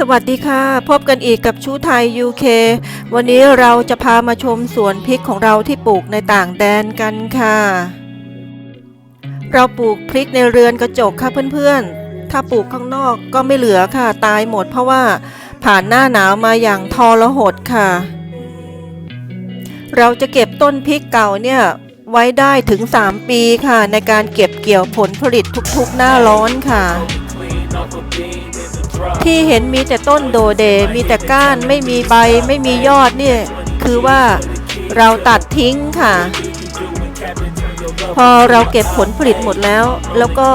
สวัสดีค่ะ พบกันอีกกับชูไทย UK วันนี้เราจะพามาชมสวนพริกของเราที่ปลูกในต่างแดนกันค่ะ เราปลูกพริกในเรือนกระจกค่ะเพื่อนๆ ถ้าปลูกข้างนอกก็ไม่เหลือค่ะ ตายหมดเพราะว่าผ่านหน้าหนาวมาอย่างทอรหดค่ะ เราจะเก็บต้นพริกเก่าเนี่ยไว้ได้ถึง 3 ปีค่ะ ในการเก็บเกี่ยวผลผลิตทุกๆ หน้าร้อนค่ะ ที่เห็นมีแต่ต้นโดเด มีแต่ก้านไม่มีใบไม่มียอดเนี่ยคือว่าเราตัดทิ้งค่ะ พอเราเก็บผลผลิตหมดแล้ว แล้วก็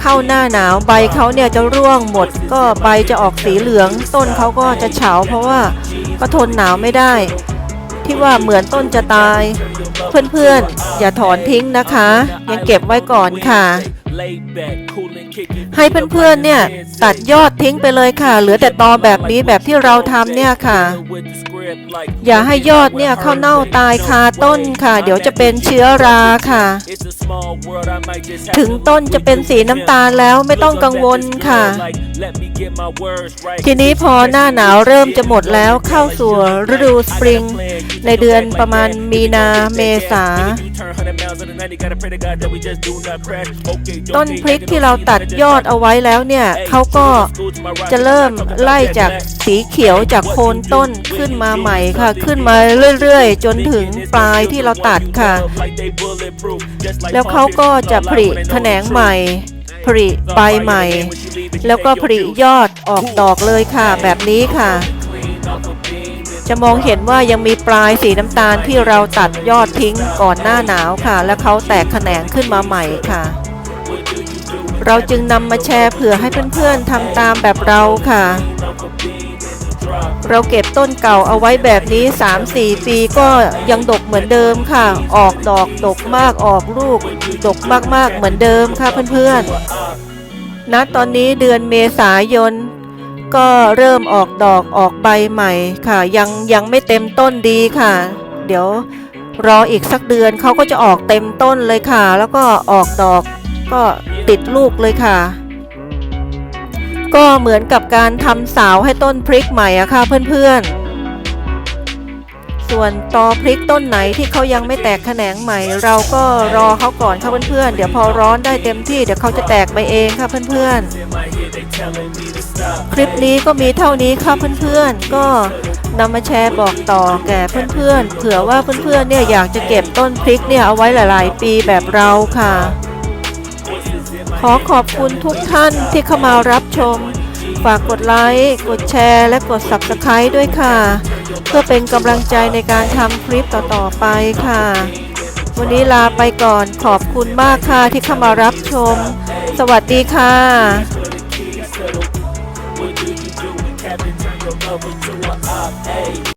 เข้าหน้าหนาวใบเขาเนี่ยจะร่วงหมด ก็ใบจะออกสีเหลือง ต้นเขาก็จะเฉา เพราะว่าก็ทนหนาวไม่ได้ ที่ว่าเหมือนต้นจะตาย เพื่อนๆอย่าถอนทิ้งนะคะ ยังเก็บไว้ก่อนค่ะ ให้เพื่อนๆเนี่ยตัดยอดทิ้งไปเลยค่ะ เหลือแต่ตอแบบนี้แบบที่เราทำเนี่ยค่ะ อย่าให้ยอดเนี่ยเข้าเน่าตายคาต้นค่ะ เดี๋ยวจะเป็นเชื้อราค่ะ ถึงต้นจะเป็นสีน้ำตาลแล้วไม่ต้องกังวลค่ะ ทีนี้พอหน้าหนาวเริ่มจะหมดแล้วเข้าสู่ฤดูสปริง ในเดือนประมาณมีนาเมษา ต้นพริกที่เราตัดยอดเอาไว้แล้วเนี่ยเขาก็จะเริ่มไล่จากสีเขียวจากโคนต้นขึ้นมาใหม่ค่ะ ขึ้นมาเรื่อยๆ จนถึงปลายที่เราตัดค่ะ แล้วเขาก็จะผลิแขนงใหม่ ผลิใบใหม่ แล้วก็ผลิยอดออกดอกเลยค่ะ แบบนี้ค่ะ จะมองเห็นว่ายังมีปลายสีน้ำตาลที่เราตัดยอดทิ้งก่อนหน้าหนาวค่ะ แล้วเขาแตกแขนงขึ้นมาใหม่ค่ะ เราจึงนำมาแชร์เผื่อให้เพื่อนๆทำตามแบบเราค่ะ เราเก็บต้นเก่าเอาไว้แบบนี้ 3-4 ปีก็ยังดกเหมือนเดิมค่ะ ออกดอกดกมากออกลูก ดกมากๆเหมือนเดิมค่ะเพื่อนๆณตอนนี้เดือนเมษายน ก็เริ่มออกดอกออกใบใหม่ค่ะ ยังยังไม่เต็มต้นดีค่ะ เดี๋ยวรออีกสักเดือนเขาก็จะออกเต็มต้นเลยค่ะ แล้วก็ออกดอกก็ติดลูกเลยค่ะ ก็เหมือนกับการทำสาวให้ต้นพริกใหม่อะค่ะเพื่อนๆ ส่วนตอพริกต้นไหนที่เขายังไม่แตกแขนงใหม่ เราก็รอเขาก่อนค่ะเพื่อนๆ เดี๋ยวพอร้อนได้เต็มที่เดี๋ยวเขาจะแตกไปเองค่ะเพื่อนๆ คลิปนี้ก็มีเท่านี้ค่ะเพื่อนๆ ก็นำมาแชร์บอกต่อแก่เพื่อนๆ เผื่อว่าเพื่อนๆ เนี่ยอยากจะเก็บต้นพริกเนี่ยเอาไว้หลาย ๆ ปีแบบเราค่ะ ขอขอบคุณทุกท่านที่เข้ามารับชม ฝากกดไลค์ กดแชร์ และกด Subscribe ด้วยค่ะ เพื่อเป็นกำลังใจในการทำคลิปต่อๆไปค่ะ วันนี้ลาไปก่อนขอบคุณมากค่ะที่เข้ามารับชม สวัสดีค่ะ